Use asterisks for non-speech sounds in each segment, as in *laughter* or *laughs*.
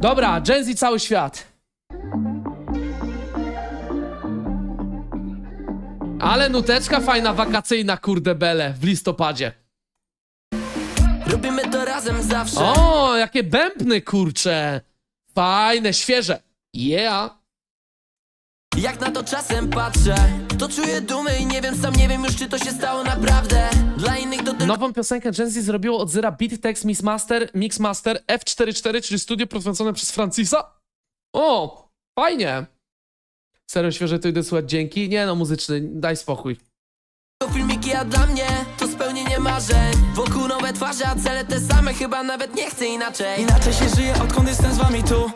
Dobra, Gen Z cały świat. Ale nuteczka fajna, wakacyjna, kurde bele, w listopadzie. Robimy to razem zawsze O, jakie bębny, kurcze. Fajne, świeże. Yeah. Jak na to czasem patrzę To czuję dumę i nie wiem, sam nie wiem już czy to się stało naprawdę Dla innych to tylko Nową piosenkę Gen Z zrobiło od zera Beat Text Mix Master, Mix Master F44, czyli studio prowadzone przez Francisa. O, fajnie. Serio świeże to idę słuchać dzięki. Nie no, muzyczny, daj spokój. filmiki, a dla mnie to spełnienie marzeń Wokół nowe twarze, a cele te same Chyba nawet nie chcę inaczej Inaczej się żyje, odkąd jestem z wami tu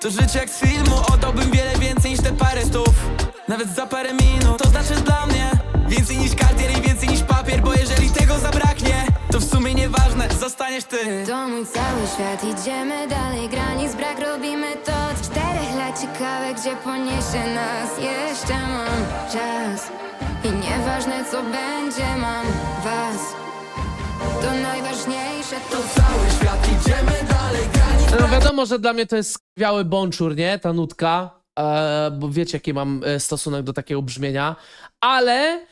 To życie jak z filmu, oddałbym wiele więcej Nawet za parę minut, to znaczy dla mnie. Więcej niż kartier i więcej niż papier Bo jeżeli tego zabraknie, to w sumie nieważne, zostaniesz ty. To mój cały świat, idziemy dalej, granic brak, robimy to. Od czterech lat ciekawe, gdzie poniesie nas. Jeszcze mam czas i nieważne co będzie, mam was. To najważniejsze, to Cały świat, idziemy dalej, granic No wiadomo, że dla mnie to jest biały bączur, nie? Ta nutka. E, bo wiecie, jaki mam e, stosunek do takiego brzmienia. Ale...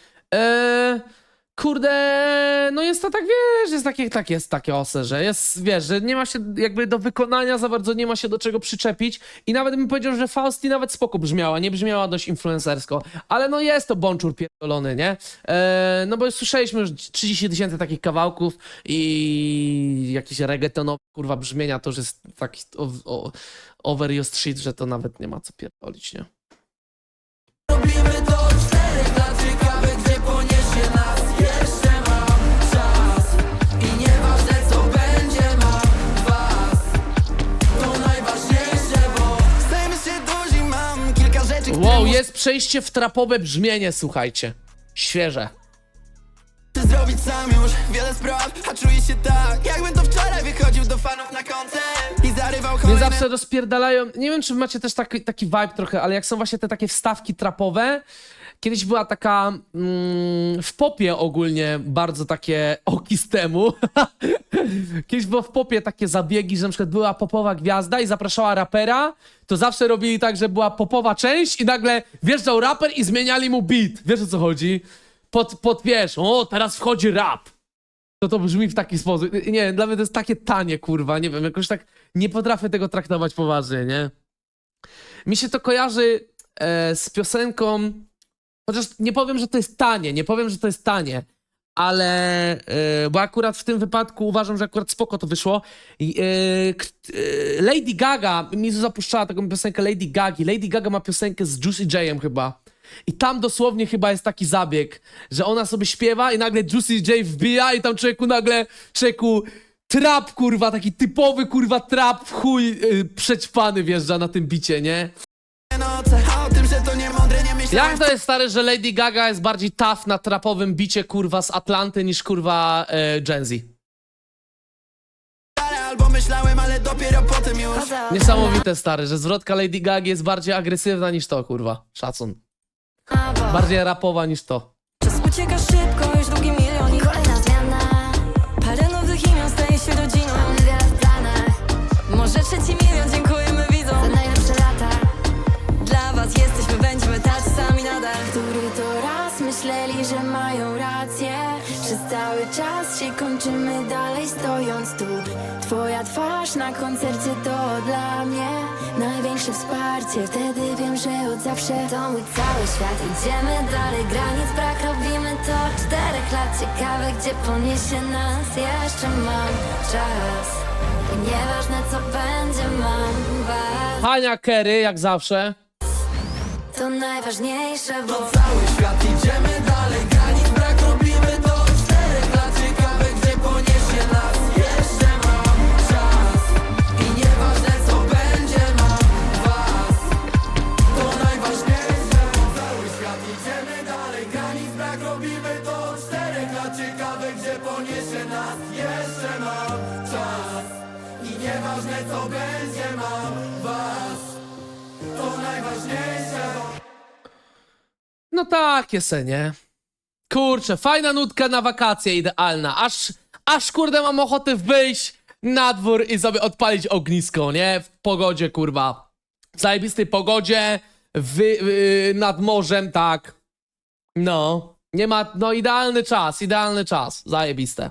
Kurde, no jest to tak, wiesz, jest takie, tak jest takie ose, że jest, wiesz, że nie ma się jakby do wykonania za bardzo, nie ma się do czego przyczepić i nawet bym powiedział, że Fausti nawet spoko brzmiała, nie brzmiała dość influencersko, ale no jest to bączur pierdolony, nie? E, no bo słyszeliśmy już 30 tysięcy takich kawałków i jakieś reggaetonowe, kurwa, brzmienia, to już jest taki o, o, over your street, że to nawet nie ma co pierdolić, nie? Przejście w trapowe brzmienie, słuchajcie. Świeże. zrobić sam już Wiele spraw, a czuję się tak Jakbym to wczoraj wychodził do fanów na koncert I zarywał Mnie kolejne zawsze rozpierdalają. Nie wiem, czy macie też taki, taki vibe trochę, ale jak są właśnie te takie wstawki trapowe. Kiedyś była taka mm, w popie ogólnie bardzo takie *laughs* oki z temu. *laughs* Kiedyś było w popie takie zabiegi, że na przykład była popowa gwiazda i zapraszała rapera, to zawsze robili tak, że była popowa część i nagle wjeżdżał raper i zmieniali mu beat. Wiesz o co chodzi? Pod, pod wiesz, o teraz wchodzi rap. To to brzmi w taki sposób. Nie dla mnie to jest takie tanie, kurwa, nie wiem, jakoś tak nie potrafię tego traktować poważnie, nie? Mi się to kojarzy e, z piosenką, chociaż nie powiem, że to jest tanie, nie powiem, że to jest tanie, ale, e, bo akurat w tym wypadku uważam, że akurat spoko to wyszło. K- e, Lady Gaga, Mizu zapuszczała taką piosenkę Lady Gagi. Lady Gaga ma piosenkę z Juicy J'em chyba. I tam dosłownie chyba jest taki zabieg, że ona sobie śpiewa i nagle Juicy J wbija i tam człowieku nagle, człowieku, trap kurwa, taki typowy kurwa trap w chuj yy, przećpany wjeżdża na tym bicie, nie? Jak to jest stary, że Lady Gaga jest bardziej tough na trapowym bicie kurwa z Atlanty niż kurwa yy, Gen Z? Albo myślałem, ale dopiero potem już Niesamowite stary, że zwrotka Lady Gagi jest bardziej agresywna niż to kurwa. Szacun. Bardziej rapowa niż to. Czas ucieka szybko, już drugi milion i kolejna zmiana parę nowych imion staje się rodziną że mają rację. Przez cały czas się kończymy dalej stojąc tu. Twoja twarz na koncercie to dla mnie Największe wsparcie, wtedy wiem, że od zawsze To mój cały świat, idziemy dalej Granic brak, robimy to. Od Czterech lat ciekawe, gdzie poniesie nas Jeszcze mam czas. I nieważne co będzie, mam was. Hania Kerry, jak zawsze. To najważniejsze, bo cały świat idziemy nieważne co będzie, mam was To najważniejsze No takie se? Kurczę, fajna nutka na wakacje, idealna. Aż, aż kurde mam ochotę wyjść na dwór i sobie odpalić ognisko, nie? W pogodzie, kurwa. W zajebistej pogodzie, nad morzem, tak. No. Nie ma, no idealny czas, idealny czas. Zajebiste.